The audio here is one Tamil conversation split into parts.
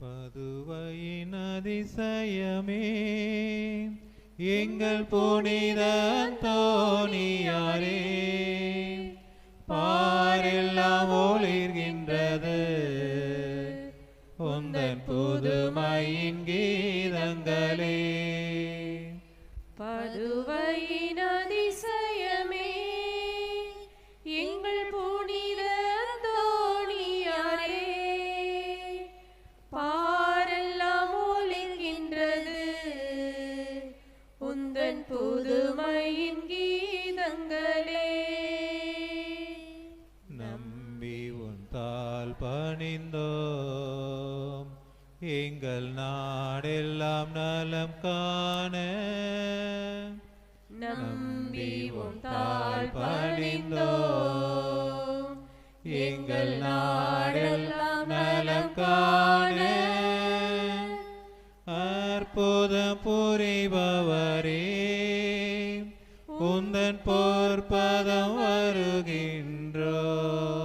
பதுவையின் அதிசயமே. எங்கள் புனித தோணியாரே. பாரெல்லாம் ஒளிர்கின்றது. உந்தன் புதுமையின் கீதங்களே. பதுவையின தாள் பணிந்தோம். எங்கள் நாடெல்லாம் நலம் காண. நம்பி உம் தாழ் பணிந்தோம். எங்கள் நாடெல்லாம் நலம் காண. அற்புதம் புரிபவரே. உந்தன் போர்ப்பதம் வருகின்றோம்.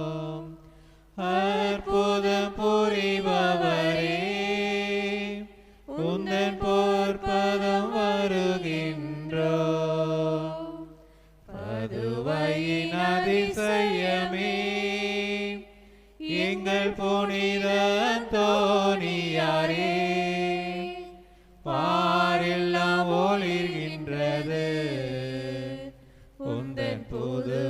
அற்புதம் புரிபவரே. உந்தன் போர்ப்பதம் வருகின்றோம் பதுவையின் அதிசயமே. எங்கள் புனித தோணியாரே பாரெல்லாம் ஒளிர்கின்றது. உந்தன் புது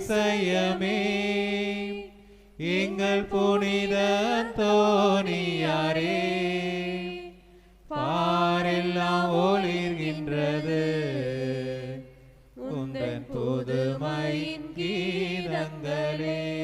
அதிசயமே எங்கள் புனித தோணியாரே பாரெல்லாம் ஒளிர்கின்றது. உந்தன் புதுமையின் கீதங்களே.